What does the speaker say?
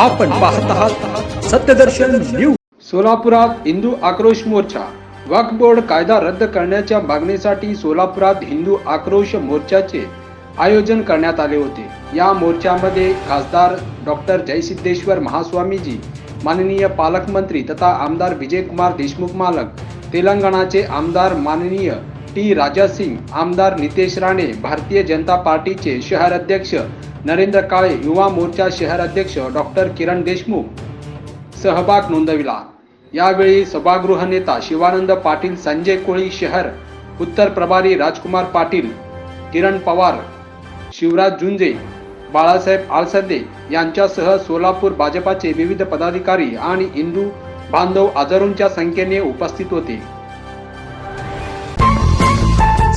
आपण पाहत आहात सत्यदर्शन न्यूज. सोलापुरात हिंदू आक्रोश मोर्चा. वक्फ बोर्ड कायदा रद्द करण्याच्या मागणीसाठी सोलापुरात हिंदू आक्रोश मोर्चाचे आयोजन करण्यात आले होते. या मोर्चामध्ये खासदार डॉक्टर जयसिद्धेश्वर महास्वामीजी माननीय पालकमंत्री तथा आमदार विजयकुमार देशमुख मालक तेलंगणाचे आमदार माननीय टी. राजा सिंग आमदार नितेश राणे भारतीय जनता पार्टीचे शहर अध्यक्ष नरेंद्र काळे युवा मोर्चा शहर अध्यक्ष डॉक्टर किरण देशमुख. सहभाग नोंदविला. यावेळी सभागृह नेता शिवानंद पाटील संजय कोळी शहर उत्तर प्रभारी राजकुमार पाटील किरण पवार शिवराज जुंजे बाळासाहेब आळसदे यांच्यासह सोलापूर भाजपाचे विविध पदाधिकारी आणि हिंदू बांधव हजारोंच्या संख्येने उपस्थित होते.